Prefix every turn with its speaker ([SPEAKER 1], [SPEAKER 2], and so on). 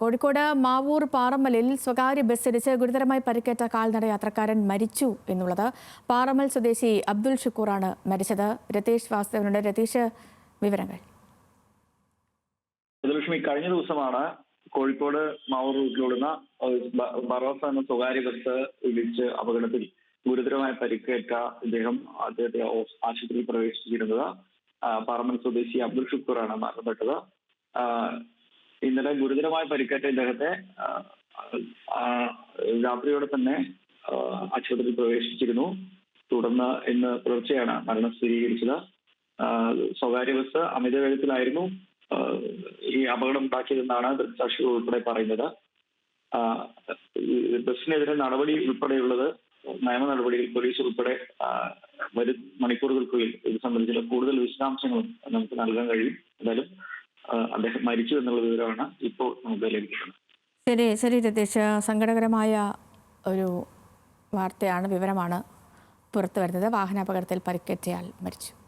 [SPEAKER 1] കോഴിക്കോട് മാവൂർ പാറമ്മലിൽ സ്വകാര്യ ബസ് ഇടിച്ച് ഗുരുതരമായി പരിക്കേറ്റ കാൽനട യാത്രക്കാരൻ മരിച്ചു എന്നുള്ളത് പാറമ്മൽ സ്വദേശി അബ്ദുൽ ഷുക്കൂറാണ് മരിച്ചത്. രതീഷ് വാസുദേവനുണ്ട് രതീഷ് വിവരങ്ങൾ.
[SPEAKER 2] ലക്ഷ്മി കഴിഞ്ഞ ദിവസമാണ് കോഴിക്കോട് മാവൂർ റൂട്ടിലോടുന്ന ബറോസ എന്ന സ്വകാര്യ ബസ് ഇടിച്ച് അപകടത്തിൽ ഗുരുതരമായ പരിക്കേറ്റ ഇദ്ദേഹം അദ്ദേഹത്തെ ആശുപത്രിയിൽ പ്രവേശിച്ചിരുന്നത് ആ, പാറമ്മൽ സ്വദേശി അബ്ദുൾ ഷുക്കൂറാണ് മരണപ്പെട്ടത്. ഇന്നലെ ഗുരുതരമായ പരിക്കേറ്റ ഇദ്ദേഹത്തെ രാത്രിയോടെ തന്നെ ആശുപത്രിയിൽ പ്രവേശിച്ചിരുന്നു. തുടർന്ന് ഇന്ന് പുലർച്ചെയാണ് മരണം സ്ഥിരീകരിച്ചത്. സ്വകാര്യ ബസ് അമിത വേഗത്തിലായിരുന്നു. ഈ അപകടം ഉണ്ടാക്കിയതെന്നാണ് ദൃക്സാക്ഷികൾ ഉൾപ്പെടെ പറയുന്നത്. ബസ്സിനെതിരെ നടപടി ഉൾപ്പെടെയുള്ളത് നിയമ നടപടികൾ പോലീസ് ഉൾപ്പെടെ വരും മണിക്കൂറുകൾക്കുള്ളിൽ ഇത് സംബന്ധിച്ചുള്ള കൂടുതൽ വിശദാംശങ്ങളും നമുക്ക് നൽകാൻ കഴിയും. എന്തായാലും അദ്ദേഹം മരിച്ചു എന്നുള്ള വിവരമാണ് ഇപ്പോൾ നമുക്ക് ലഭിക്കുന്നത്.
[SPEAKER 1] ശരി ശരി രതീഷ്. സങ്കടകരമായ ഒരു വാർത്തയാണ് വിവരമാണ് പുറത്തു വരുന്നത് വാഹനാപകടത്തിൽ പരിക്കേറ്റയാൾ മരിച്ചു.